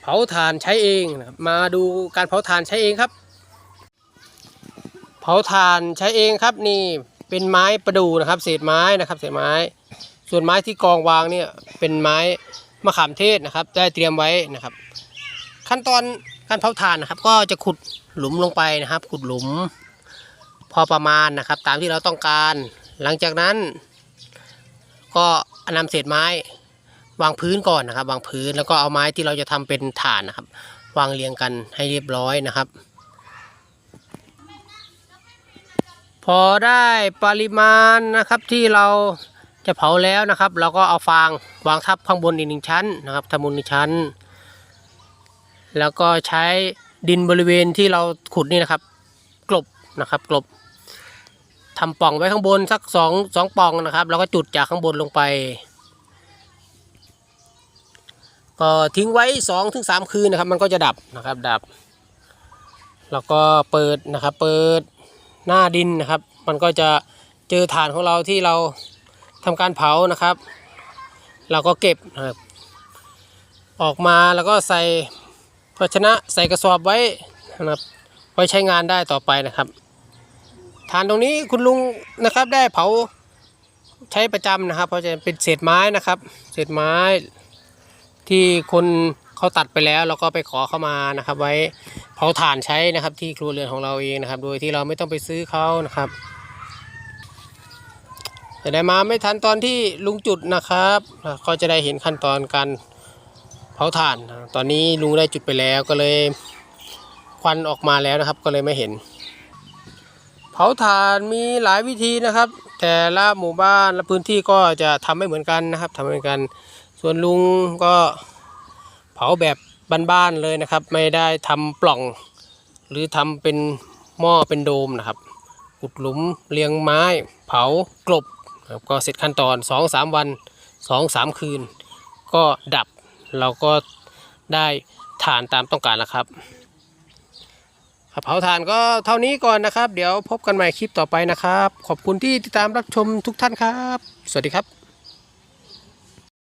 เผาถ่านใช้เองนะครับมาดูการเผาถ่านใช้เองครับ เผาถ่านใช้เองครับนี่เป็นไม้ประดูนะครับ เศษไม้นะครับ เศษไม้ ส่วนไม้ที่กองวางเนี่ยเป็นไม้มะขามเทศนะครับ ได้เตรียมไว้นะครับ ขั้นตอนการเผาถ่านนะครับ ก็จะขุดหลุมลงไปนะครับ ขุดหลุม พอประมาณนะครับ ตามที่เราต้องการ หลังจากนั้น ก็นำเศษไม้ วางพื้นก่อนนะครับ วางพื้นแล้วก็เอาไม้ที่เราจะทำเป็นฐานนะครับ วางเรียงกันให้เรียบร้อยนะครับ พอได้ปริมาณนะครับที่เราจะเผาแล้วนะครับ เราก็เอาฟางวางทับข้างบนอีกหนึ่งชั้นนะครับทำบนหนึ่งชั้น แล้วก็ใช้ดินบริเวณที่เราขุดนี่นะครับ กลบนะครับกลบทำป่องไว้ข้างบนสักสองสองป่องนะครับ แล้วก็จุดจากข้างบนลงไป ก็ทิ้งไว้สองถึงสามคืนนะครับ มันก็จะดับนะครับดับ แล้วก็เปิดนะครับ เปิดหน้าดินนะครับ มันก็จะเจอฐานของเราที่เราทำการเผานะครับ เราก็เก็บนะครับออกมาแล้วก็ใส่ภาชนะใส่กระสอบไว้นะครับไว้ใช้งานได้ต่อไปนะครับฐานตรงนี้คุณลุงนะครับได้เผาใช้ประจำนะครับ เพราะจะเป็นเศษไม้นะครับ เศษไม้ ที่คนเขาตัดไปแล้วเราก็ไปขอเข้ามานะครับ ไว้เผาถ่านใช้นะครับ ที่ครัวเรือนของเราเองนะครับ โดยที่เราไม่ต้องไปซื้อเขานะครับแต่ได้มาไม่ทันตอนที่ลุงจุดนะครับ ก็จะได้เห็นขั้นตอนการเผาถ่าน ตอนนี้ลุงได้จุดไปแล้วก็เลยควันออกมาแล้วนะครับ ก็เลยไม่เห็น เผาถ่านมีหลายวิธีนะครับ แต่ละหมู่บ้านและพื้นที่ก็จะทำไม่เหมือนกันนะครับทำไม่เหมือนกัน ส่วนลุงก็เผาแบบบ้านๆเลยนะครับ ไม่ได้ทำปล่อง หรือทำเป็นหม้อเป็นโดมนะครับขุดหลุมเรียงไม้ เผากลบนะครับก็เสร็จขั้นตอน 2-3 วัน 2-3 คืน ก็ดับเราก็ได้ฐานตามต้องการแล้วครับเผาถ่านก็เท่านี้ก่อนนะครับ เดี๋ยวพบกันใหม่คลิปต่อไปนะครับ ขอบคุณที่ติดตามรับชมทุกท่านครับ สวัสดีครับ